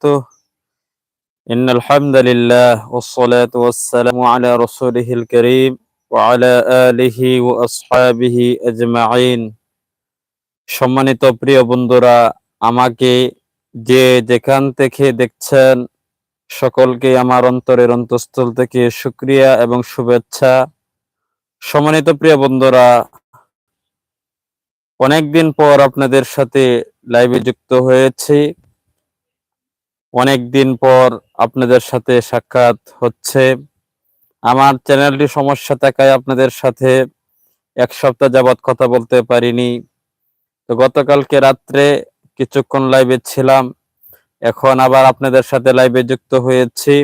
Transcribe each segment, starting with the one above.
وبركاته إن الحمد لله والصلاة والسلام على رسوله الكريم وعلى آله وأصحابه أجمعين সম্মানিত প্রিয় বন্ধুরা আমাকে যে যেখান থেকে দেখছেন সকলকে আমার অন্তরের অন্তঃস্থল থেকে শুক্রিয়া এবং শুভেচ্ছা সম্মানিত প্রিয় বন্ধুরা অনেকদিন পর আপনাদের সাথে লাইভে যুক্ত হয়েছি অনেক দিন পর আপনাদের সাথে সাক্ষাৎ হচ্ছে। আমার চ্যানেলটি সমস্যা থাকায় আপনাদের সাথে এক সপ্তাহ যাবৎ কথা বলতে পারিনি। তো গতকালকে রাত্রে কিছুক্ষণ লাইভে ছিলাম। এখন আবার আপনাদের সাথে লাইভে যুক্ত হয়েছি।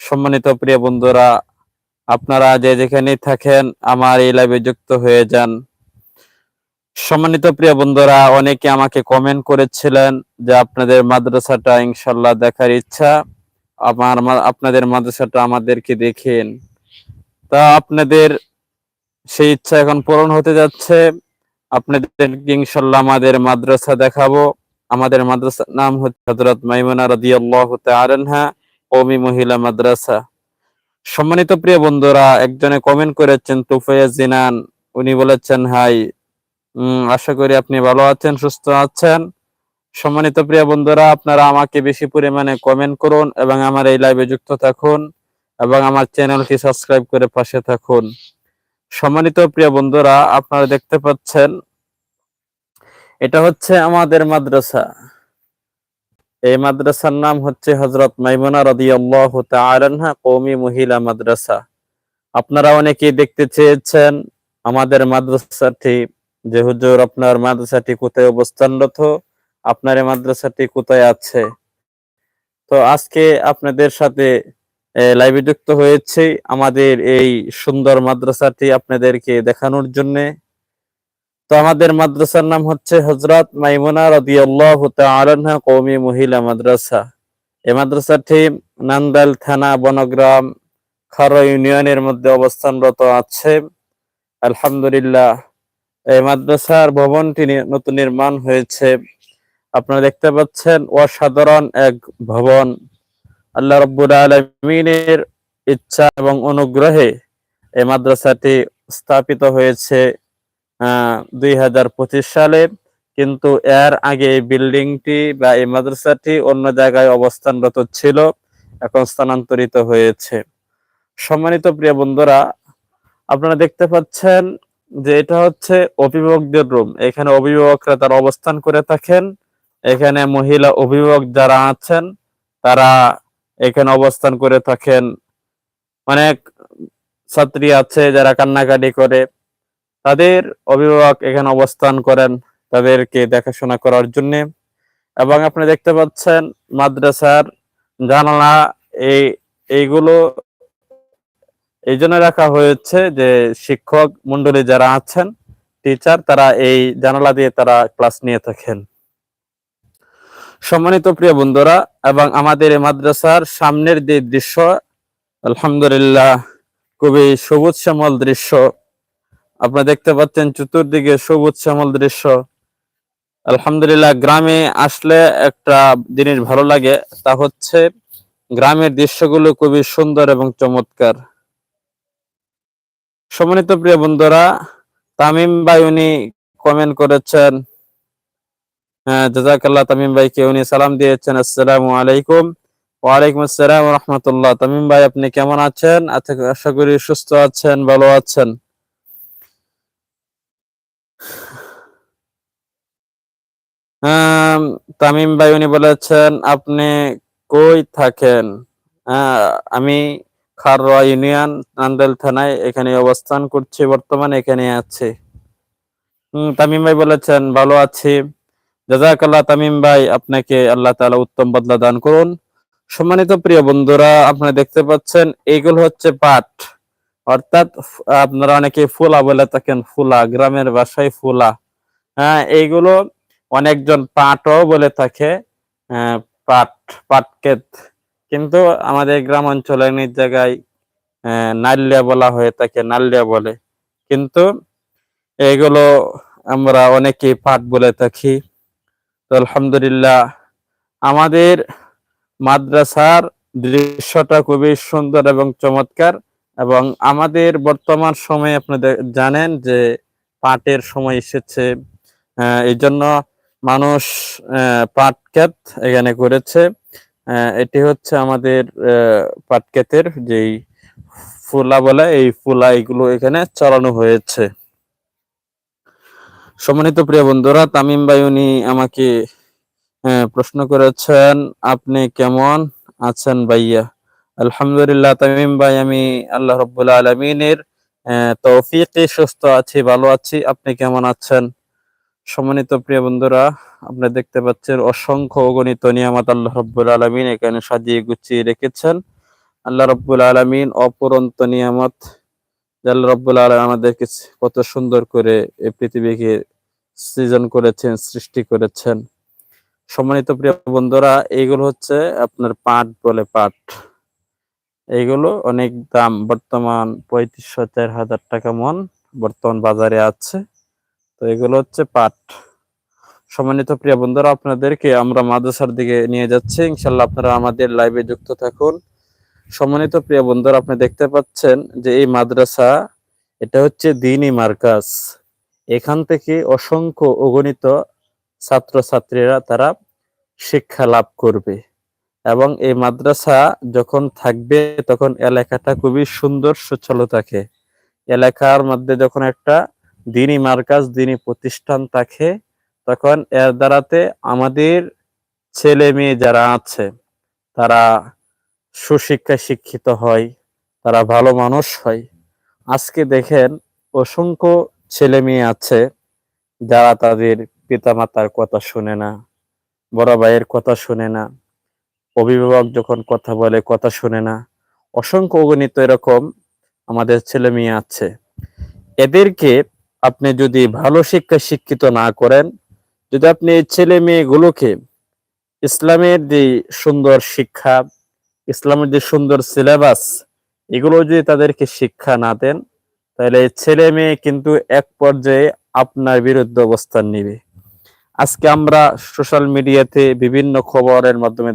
সম্মানিত প্রিয় বন্ধুরা, আপনারা যে যেখানেই থাকেন, আমার এই লাইভে যুক্ত হয়ে যান। সম্মানিত প্রিয় বন্ধুরা, অনেকে আমাকে কমেন্ট করেছিলেন যে আপনাদের মাদ্রাসাটা ইনশাল্লাহ দেখার ইচ্ছা। আমার আপনাদের মাদ্রাসাটা আমাদেরকে দেখেন। তা আপনাদের সেই ইচ্ছা এখন পূরণ হতে যাচ্ছে। আপনাদের ইনশাল্লাহ আমাদের মাদ্রাসা দেখাবো। আমাদের মাদ্রাসার নাম হচ্ছে হযরত মাইমুনা রাদিয়াল্লাহু তাআলা কওমি মহিলা মাদ্রাসা। সম্মানিত প্রিয় বন্ধুরা, একজনে কমেন্ট করেছেন, তুফাইয়া জিনান। উনি বলেছেন, হাই আশা করি আপনি ভালো আছেন, সুস্থ আছেন। সম্মানিত প্রিয় বন্ধুরা, আপনারা আমাকে বেশি পরিমাণে কমেন্ট করুন এবং আমার এই লাইভে যুক্ত থাকুন এবং আমার চ্যানেলটি সাবস্ক্রাইব করে পাশে থাকুন। সম্মানিত প্রিয় বন্ধুরা, আপনারা দেখতে পাচ্ছেন, এটা হচ্ছে আমাদের মাদ্রাসা। এই মাদ্রাসার নাম হচ্ছে হজরত মাইমুনা রাদিয়াল্লাহু তাআলা কওমি মহিলা মাদ্রাসা। আপনারা অনেকেই দেখতে চেয়েছেন আমাদের মাদ্রাসাটি যে হুজুর, আপনার মাদ্রাসাটি কোথায় অবস্থানরত? আপনার এই মাদ্রাসাটি কোথায় আছে? তো আজকে আপনাদের সাথে লাইভে যুক্ত হয়েছে আমাদের এই সুন্দর মাদ্রাসাটি আপনাদেরকে দেখানোর জন্য। তো আমাদের মাদ্রাসার নাম হচ্ছে হজরত মাইমুনা রাদিয়াল্লাহু তাআলা কওমি মহিলা মাদ্রাসা। এই মাদ্রাসাটি নান্দাল থানা, বনগ্রাম, খারো ইউনিয়নের মধ্যে অবস্থানরত আছে। আলহামদুলিল্লাহ এই মাদ্রাসার ভবনটি নতুন নির্মাণ হয়েছে। আপনারা দেখতে পাচ্ছেন, অসাধারণ এক ভবন। আল্লাহ রব্বুল আলমিনের ইচ্ছা এবং অনুগ্রহে এই মাদ্রাসাটি স্থাপিত হয়েছে দুই হাজার পঁচিশ সালে। কিন্তু এর আগে এই বিল্ডিংটি বা এই মাদ্রাসাটি অন্য জায়গায় অবস্থানরত ছিল, এখন স্থানান্তরিত হয়েছে। সম্মানিত প্রিয় বন্ধুরা, আপনারা দেখতে পাচ্ছেন যে এটা হচ্ছে অভিভাবকদের রুম এখানে অভিভাবকরা তারা অবস্থান করে থাকেন। এখানে মহিলা অভিভাবক যারা আছেন, তারা এখানে অবস্থান করে থাকেন। অনেক ছাত্রী আছে যারা কান্নাকাটি করে। তাদের অভিভাবক এখানে অবস্থান করেন তাদেরকে দেখাশোনা করার জন্য। এবং আপনি দেখতে পাচ্ছেন, মাদ্রাসার জানালা, এই, এইগুলো এই জন্য রাখা হয়েছে যে শিক্ষক মন্ডলী যারা আছেন টিচার তারা এই জানালা দিয়ে তারা ক্লাস নিয়ে থাকেন। সম্মানিত প্রিয় বন্ধুরা, এবং আমাদের এই মাদ্রাসার সামনের যে দৃশ্য, আলহামদুলিল্লাহ, খুবই সবুজ শ্যামল দৃশ্য। আপনারা দেখতে পাচ্ছেন চতুর্দিকে সবুজ শ্যামল দৃশ্য। আলহামদুলিল্লাহ, গ্রামে আসলে একটা জিনিস ভালো লাগে, তা হচ্ছে গ্রামের দৃশ্যগুলো খুবই সুন্দর এবং চমৎকার। সম্মানিত প্রিয় বন্ধুরা তামিম ভাই উনি কমেন্ট করেছেন। হ্যাঁ জাজাকাল্লাহ তামিম ভাইকে উনি সালাম দিয়েছেন। আসসালামু আলাইকুম। ওয়ালাইকুম আসসালাম রহমতুল্লাহ তামিম ভাই আপনি কেমন আছেন? আচ্ছা, আশা করি সুস্থ আছেন ভালো আছেন। তামিম ভাই উনি বলেছেন আপনি কই থাকেন? আমি খাররা ইউনিয়ন নান্দাইল থানায় এখানে অবস্থান করছি বর্তমানে এখানে আছি। তামিম ভাই বলেছেন ভালো আছি। জাজাকাল্লাহ তামিম ভাই আপনাকে আল্লাহ তাআলা উত্তম বদলা দান করুন। সম্মানিত প্রিয় বন্ধুরা আপনারা দেখতে পাচ্ছেন এইগুলো হচ্ছে পাট। অর্থাৎ আপনারা অনেকে ফুলা বলে থাকেন ফুলা গ্রামের ভাষায় ফুলা। হ্যাঁ এইগুলো অনেকজন পাটও বলে থাকে আহ, পাট পাট ক্ষেত। কিন্তু আমাদের গ্রাম অঞ্চলে অনেক জায়গায় নালিয়া বলা হয়ে থাকে নালিয়া বলে। কিন্তু এগুলো আমরা অনেকেই পাট বলে থাকি। তো আলহামদুলিল্লাহ, আমাদের মাদ্রাসার দৃশ্যটা খুবই সুন্দর এবং চমৎকার এবং আমাদের বর্তমান সময়ে আপনাদের জানেন যে পাটের সময় এসেছে এই জন্য মানুষ পাট ক্ষেত এখানে করেছে। এটি হচ্ছে আমাদের আহ, পাট ক্ষেতের যেই ফুলা বলে এই ফুলা এগুলো এখানে চড়ানো হয়েছে। সম্মানিত প্রিয় বন্ধুরা তামিম ভাই উনি আমাকে প্রশ্ন করেছেন আপনি কেমন আছেন ভাইয়া? আলহামদুলিল্লাহ তামিম ভাই আমি আল্লাহ রব্বুল আলমিনের তৌফিকে সুস্থ আছি ভালো আছি। আপনি কেমন আছেন? সম্মানিত প্রিয় বন্ধুরা, আপনি দেখতে পাচ্ছেন অসংখ্য অগণিত নিয়ামত আল্লাহ রব্বুল আলমিন এখানে সাজিয়ে গুছিয়ে রেখেছেন। আল্লাহ রব্বুল আলমিন অপরন্ত নিয়ামত আল্লাহ রব্বুল আলম আমাদেরকে কত সুন্দর করে এই পৃথিবীকে সৃজন করেছেন, সৃষ্টি করেছেন। সম্মানিত প্রিয় বন্ধুরা এইগুলো হচ্ছে আপনার পাট বলে পাট। এইগুলো অনেক দাম, বর্তমান পঁয়ত্রিশশো চার হাজার টাকা মন বর্তমান বাজারে আছে। তো এগুলো হচ্ছে পাট। সম্মানিত প্রিয় বন্ধুরা, আপনাদেরকে আমরা মাদ্রাসার দিকে নিয়ে যাচ্ছি। ইনশাল্লাহ আপনারা আমাদের লাইভে যুক্ত থাকুন। সম্মানিত প্রিয় বন্ধুরা, আপনি দেখতে পাচ্ছেন যে এই মাদ্রাসা, এটা হচ্ছে দিনই মার্কাজ। এখান থেকে অসংখ্য অগণিত ছাত্রছাত্রীরা তারা শিক্ষা লাভ করবে। এবং এই মাদ্রাসা যখন থাকবে, তখন এলাকাটা খুবই সুন্দর সুচল থাকে। এলাকার মধ্যে যখন একটা দিনই মার্কাজ দিনই প্রতিষ্ঠান থাকে তখন এর দ্বারাতে আমাদের ছেলে মেয়ে যারা আছে, তারা সুশিক্ষায় শিক্ষিত হয়, তারা ভালো মানুষ হয়। আজকে দেখেন অসংখ্য ছেলে মেয়ে আছে, যারা তাদের পিতামাতার কথা শুনে না, বড় ভাইয়ের কথা শুনে না, অভিভাবক যখন কথা বলে কথা শুনে না। অসংখ্য অগণিত এরকম আমাদের ছেলে মেয়ে আছে। এদেরকে আপনি যদি ভালো শিক্ষা শিক্ষিত না করেন, যদি আপনি ছেলে মেয়েগুলোকে ইসলামের যে সুন্দর শিক্ষা, ইসলামের যে সুন্দর সিলেবাস এগুলো যদি তাদেরকে শিক্ষা না দেন, তাহলে ছেলে মেয়ে কিন্তু এক পর্যায়ে আপনার বিরুদ্ধে অবস্থান নিবে। আজকে আমরা সোশ্যাল মিডিয়াতে বিভিন্ন খবরের মাধ্যমে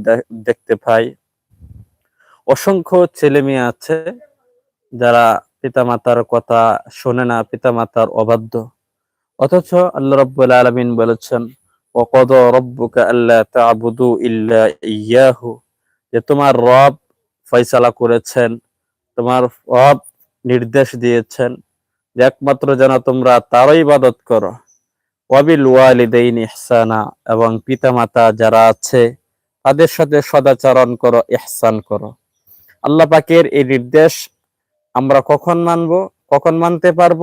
দেখতে পাই। অসংখ্য ছেলে মেয়ে আছে যারা পিতামাতার কথা শোনে না, পিতামাতার অবাধ্য। অথচ আল্লাহ রাব্বুল আলমিন বলেছেন, ওয়াকাদ রাব্বুকা আল্লা তা'বুদু ইল্লা ইয়াহু। যে তোমার রব ফয়সালা করেছেন, তোমার রব নির্দেশ দিয়েছেন যে একমাত্র যেন তোমরা তারই ইবাদত করো। ওয়াবিল ওয়ালিদাইনি ইহসানা, এবং পিতামাতা যারা আছে, তাদের সাথে সদাচরণ করো, ইহসান করো। আল্লাহ পাকের এই নির্দেশ আমরা কখন মানব, কখন মানতে পারব?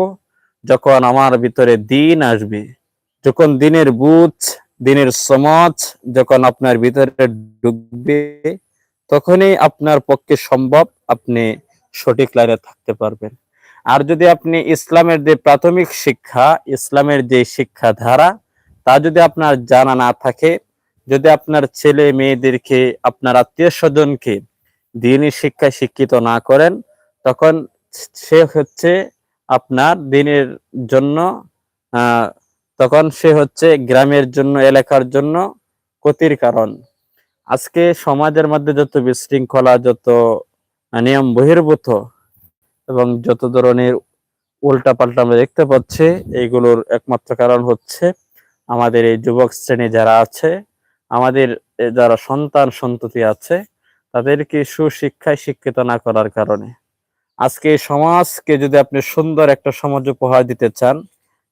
যখন আমার ভিতরে দিন আসবে, যখন দিনের বুঝ, দিনের সমাজ যখন আপনার ভিতরে ঢুকবে, তখনই আপনার পক্ষে সম্ভব আপনি সঠিক লাইনে থাকতে পারবেন। আর যদি আপনি ইসলামের যে প্রাথমিক শিক্ষা, ইসলামের যে শিক্ষা ধারা তা যদি আপনার জানা না থাকে, যদি আপনার ছেলে মেয়েদেরকে, আপনার আত্মীয় স্বজনকে দিনই শিক্ষায় শিক্ষিত না করেন তখন সে হচ্ছে আপনার দিনের জন্য তখন সে হচ্ছে গ্রামের জন্য, এলাকার জন্য ক্ষতির কারণ। আজকে সমাজের মধ্যে যত বিশৃঙ্খলা, যত নিয়ম বহির্ভূত এবং যত ধরনের উল্টা পাল্টা আমরা দেখতে পাচ্ছি, এইগুলোর একমাত্র কারণ হচ্ছে আমাদের এই যুবক শ্রেণি যারা আছে, আমাদের যারা সন্তান সন্ততি আছে, তাদেরকে সুশিক্ষায় শিক্ষিত না করার কারণে। আজকে সমাজকে যদি আপনি সুন্দর একটা সমাজ উপহার দিতে চান,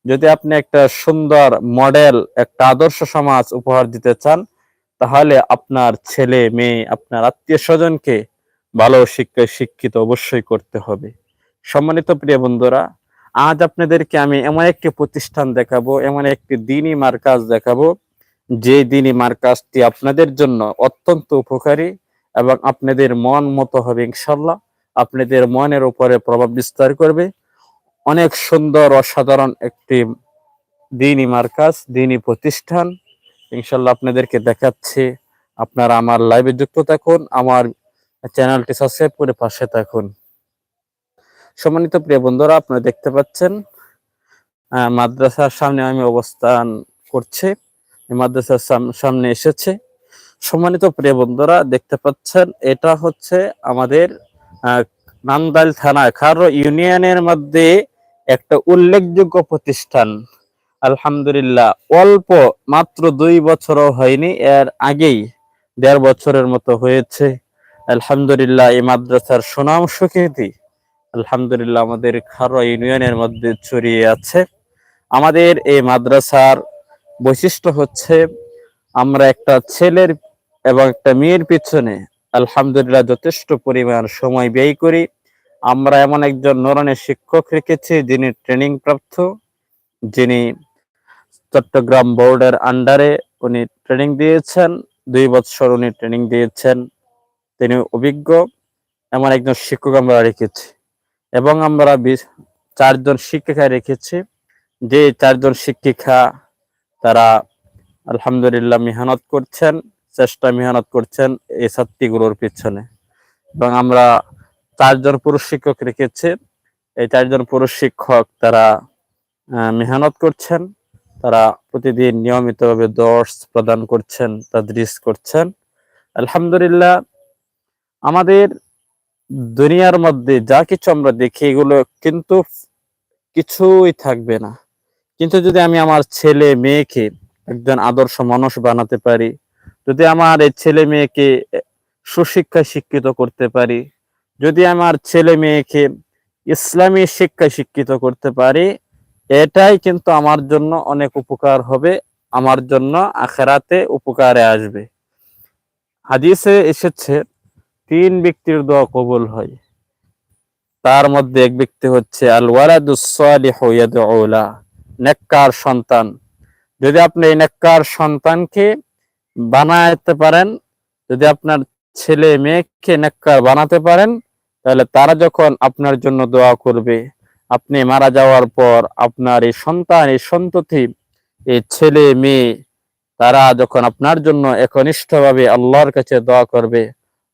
যদি আপনি একটা সুন্দর মডেল, একটা আদর্শ সমাজ উপহার দিতে চান, তাহলে আপনার ছেলে, মেয়ে, আপনার আত্মীয় স্বজনকে ভালো শিক্ষায় শিক্ষিত অবশ্যই করতে হবে। সম্মানিত প্রিয় বন্ধুরা, আজ আপনাদেরকে আমি এমন একটি প্রতিষ্ঠান দেখাবো, এমন একটি দিনই মার্কাজ দেখাবো, যে দিনই মার্কাজটি আপনাদের জন্য অত্যন্ত উপকারী এবং আপনাদের মন মতো হবে ইনশাল্লাহ আপনাদের মনের উপরে প্রভাব বিস্তার করবে। অনেক সুন্দর, অসাধারণ একটি দিনই মার্কাজ, দিনই প্রতিষ্ঠান। ইনশাল্লাহ আপনাদেরকে দেখাচ্ছি। আপনারা আমার লাইভে যুক্ত থাকুন, আমার চ্যানেলটি সাবস্ক্রাইব করে পাশে থাকুন। সম্মানিত প্রিয় বন্ধুরা, আপনারা দেখতে পাচ্ছেন মাদ্রাসার সামনে আমি অবস্থান করছি। মাদ্রাসার সাম- সামনে এসেছে। সম্মানিত প্রিয় বন্ধুরা, দেখতে পাচ্ছেন, এটা হচ্ছে আমাদের নান্দাইল থানা খারো ইউনিয়নের মধ্যে একটা উল্লেখযোগ্য প্রতিষ্ঠান, আলহামদুলিল্লাহ, অল্প মাত্র দুই বছরও হয়নি, এর আগেই দেড় বছরের মতো হয়েছে। আলহামদুলিল্লাহ, এই মাদ্রাসার সুনাম সুখ্যাতি, আলহামদুলিল্লাহ, আমাদের খারো ইউনিয়নের মধ্যে ছড়িয়ে আছে। আমাদের এই মাদ্রাসার বৈশিষ্ট্য হচ্ছে, আমরা একটা ছেলের এবং একটা মেয়ের পিছনে আলহামদুলিল্লাহ, যথেষ্ট পরিমাণ সময় ব্যয় করি। আমরা এমন একজন নরনের শিক্ষক রেখেছি, যিনি ট্রেনিং প্রাপ্ত, যিনি চট্টগ্রাম বোর্ডের আন্ডারে উনি ট্রেনিং দিয়েছেন, দুই বছর উনি ট্রেনিং দিয়েছেন। তিনি অভিজ্ঞ, এমন একজন শিক্ষক আমরা রেখেছি। এবং আমরা চারজন শিক্ষিকা রেখেছি, যে চারজন শিক্ষিকা তারা আলহামদুলিল্লাহ মেহনত করছেন। চেষ্টা মেহনত করছেন এই ছাত্রীগুলোর পিছনে। এবং আমরা চারজন পুরুষ শিক্ষক রেখেছি। এই চারজন পুরুষ শিক্ষক তারা মেহনত করছেন। তারা প্রতিদিন নিয়মিতভাবে দর্শ প্রদান করছেন, তাদরিস করছেন। আলহামদুলিল্লাহ, আমাদের দুনিয়ার মধ্যে যা কিছু আমরা দেখি, এগুলো কিন্তু কিছুই থাকবে না। কিন্তু যদি আমি আমার ছেলে, মেয়েকে একজন আদর্শ মানুষ বানাতে পারি যদি আমার এই ছেলে মেয়েকে সুশিক্ষায় শিক্ষিত করতে পারি, যদি আমার ছেলে মেয়েকে ইসলামী শিক্ষায় শিক্ষিত করতে পারি, এটাই কিন্তু আমার জন্য অনেক উপকার হবে, আমার জন্য আখেরাতে উপকারে আসবে। হাদিসে এসেছে, তিন ব্যক্তির দোয়া কবুল হয়। তার মধ্যে এক ব্যক্তি হচ্ছে আল সন্তান। যদি আপনি এই নেককার সন্তানকে বানাতে পারেন, যদি আপনার ছেলে মেয়েকে নেককার বানাতে পারেন, তাহলে তারা যখন আপনার জন্য দোয়া করবে, আপনি মারা যাওয়ার পর আপনার এই সন্তান, এই সন্ততি, এই ছেলে, মেয়ে, তারা যখন আপনার জন্য একনিষ্ঠভাবে আল্লাহর কাছে দোয়া করবে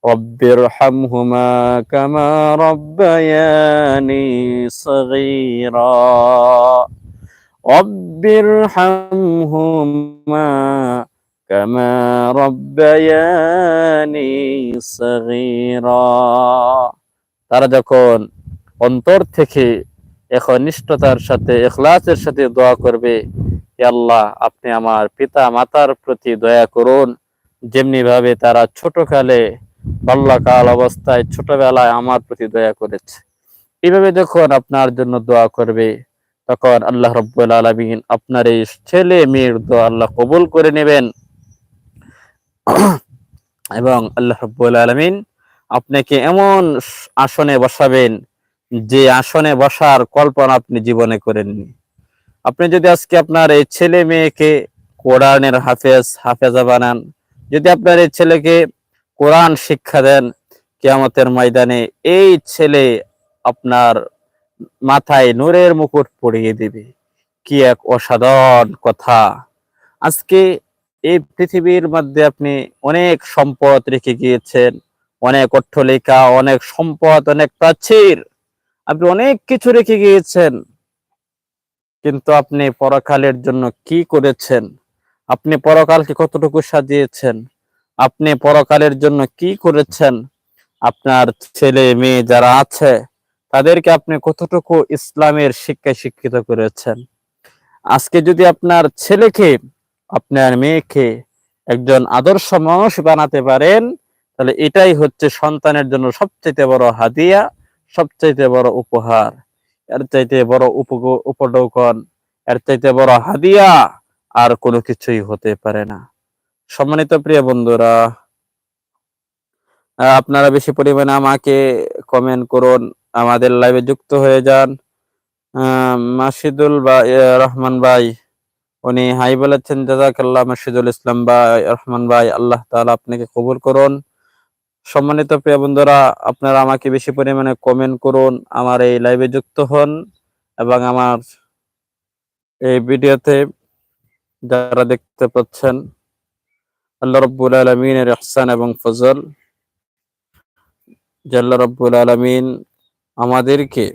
রব্বির হামহুমা কামা রব্বায়ানি সগীরা রব্বির হামহুমা কামা রব্বায়ানি সগীরা তারা যখন অন্তর থেকে একনিষ্ঠতার সাথে, এখলাসের সাথে দোয়া করবে আল্লাহ, আপনি আমার পিতা মাতার প্রতি দয়া করুন। যেমনি ভাবে তারা ছোটকালে বাল্যকাল অবস্থায় ছোটবেলায় আমার প্রতি দয়া করেছে। এইভাবে যখন আপনার জন্য দোয়া করবে, তখন আল্লাহ রব্বুল আলমিন আপনার এই ছেলে মেয়ের দোয়া আল্লাহ কবুল করে নেবেন। এবং আল্লাহ রব্বুল আলমিন আপনাকে এমন আসনে বসাবেন যে আসনে বসার কল্পনা আপনি জীবনে করেননি। আপনি যদি আজকে আপনার এই ছেলে মেয়েকে কোরআনের হাফেজ, হাফেজা বানান, যদি আপনার এই ছেলেকে কোরআন শিক্ষা দেন, কিয়ামতের ময়দানে এই ছেলে আপনার মাথায় নূরের মুকুট পরিয়ে দিবে। কি এক অসাধারণ কথা। আজকে এই পৃথিবীর মধ্যে আপনি অনেক সম্পদ রেখে গিয়েছেন, অনেক অট্টলিকা অনেক সম্পদ, অনেক প্রাচীর, আপনি অনেক কিছু রেখে গিয়েছেন। কিন্তু আপনি পরকালের জন্য কি করেছেন? আপনি পরকালকে কতটুকু সাজিয়েছেন? আপনি পরকালের জন্য কি করেছেন? আপনার ছেলে মেয়ে যারা আছে, তাদেরকে আপনি কতটুকু ইসলামের শিক্ষায় শিক্ষিত করেছেন? আজকে যদি আপনার ছেলেকে আপনার মেয়েকে একজন আদর্শ মানুষ বানাতে পারেন, তাহলে এটাই হচ্ছে সন্তানের জন্য সবচেয়ে বড় হাদিয়া, সবচাইতে বড় উপহার, এর চাইতে বড় উপ- উপঢৌকন এর চাইতে বড় হাদিয়া আর কোনো কিছুই হতে পারে না। সম্মানিত প্রিয় বন্ধুরা আপনারা বেশি পরিমাণে আমাকে কমেন্ট করুন, আমাদের লাইভে যুক্ত হয়ে যান। মাসিদুল বা রহমান ভাই উনি হাই বলেছেন জাজাকাল্লাহ মাসিদুল ইসলাম ভাই, রহমান ভাই, আল্লাহ তাআলা আপনাকে কবুল করুন। সম্মানিত প্রিয় বন্ধুরা, আপনারা আমাকে বেশি পরিমাণে কমেন্ট করুন, আমার এই লাইভে যুক্ত হন এবং আমার এই ভিডিওতে যারা দেখতে পাচ্ছেন, আল্লাহ রব্বুল আলমিনের ইহসান এবং ফজল আল্লাহ রব্বুল আলমিন আমাদেরকে